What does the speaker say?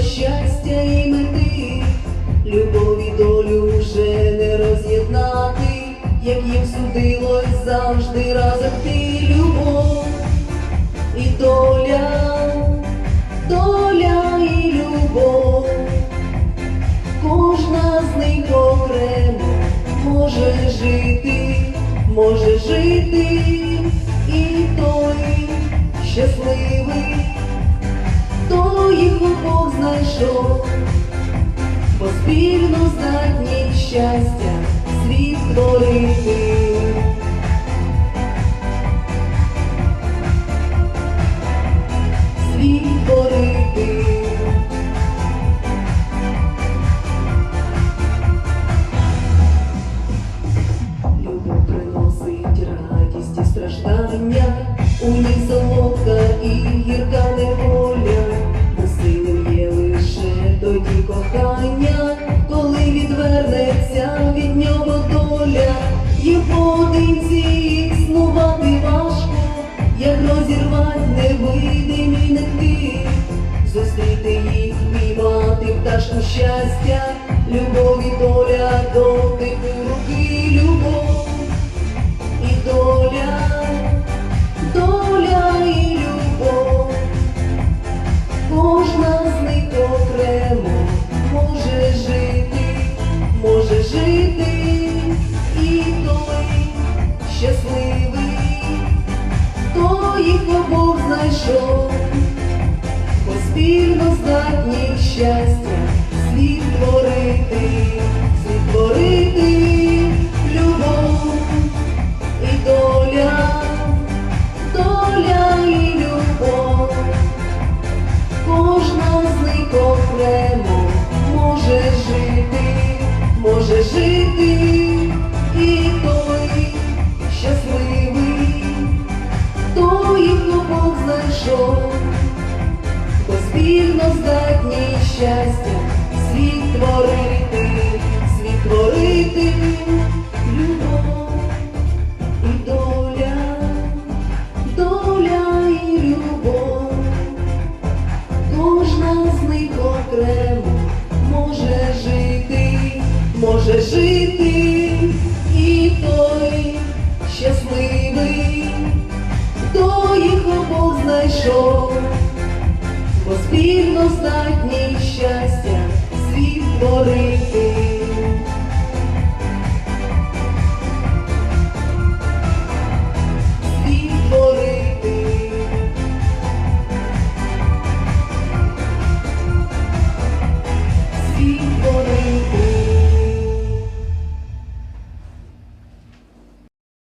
щастя і мети, любові долю вже не роз'єднати, як їм судилось завжди разом ти. Любов і доля, доля і любов, кожна з них окремо може жити, може жити, і той щасливий, знайшов, бо спільно щастя світ творити. Невидимі нитки, зустріти їх, піймати пташку щастя, любові і хто Бог знайшов, бо спільно здатні щастя світ творити, знайшов, спільно здатні щастя світ творити, світ творити, любов і доля, доля і любов, кожна з них окремо може жити, може жити, бо спільно здатні щастя світ творити.